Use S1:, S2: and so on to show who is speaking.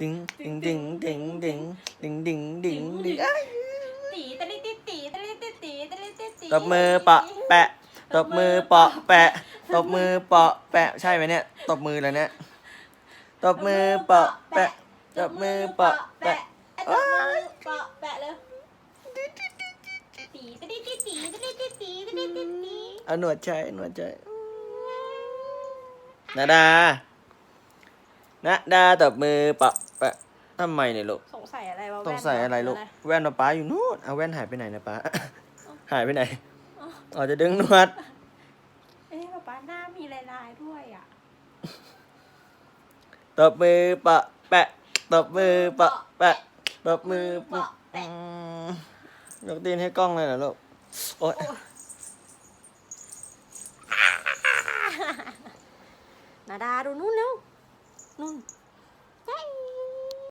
S1: ดิ้งดิ้งดิ้งดิ้งดิ้งดิ้งดิ้งดิ้งดิ้งอ้าย
S2: ตีตะลิติตีตะลิติตีตะลิติตี
S1: ตบมือเปาะแปะตบมือเปาะแปะตบมือเปาะแปะใช่ไหมเนี่ยตบมือแล้วเนี่ยตบมือเปาะแปะตบมือเปาะแปะ
S2: ไอ้ตบมือเปาะแปะเลยตีตะลิติตีตะลิติตีตะลิติตี
S1: เอาหนวดใช้หนวดใช้นาดานาดาตบมือเปาะ แปะทำไมเนี่ยลูก
S2: สงสัยอะไรวะ
S1: ต้องใส่อะไรลูกแว่นป้าอยู่นู่นเอาแว่นหายไปไหนนะป้าหายไปไหนอ๋อจะดึงหนวด
S2: เอ๊ะป๊าป๊าหน้ามีลายๆด้วยอะ
S1: ตบมือเปาะแปะตบมือเปาะแปะตบมือเปาะอืมยกตีนให้กล้องเลยเหรอลูกโอ๊ย
S2: นาดาดูนู่นเร็วนู่น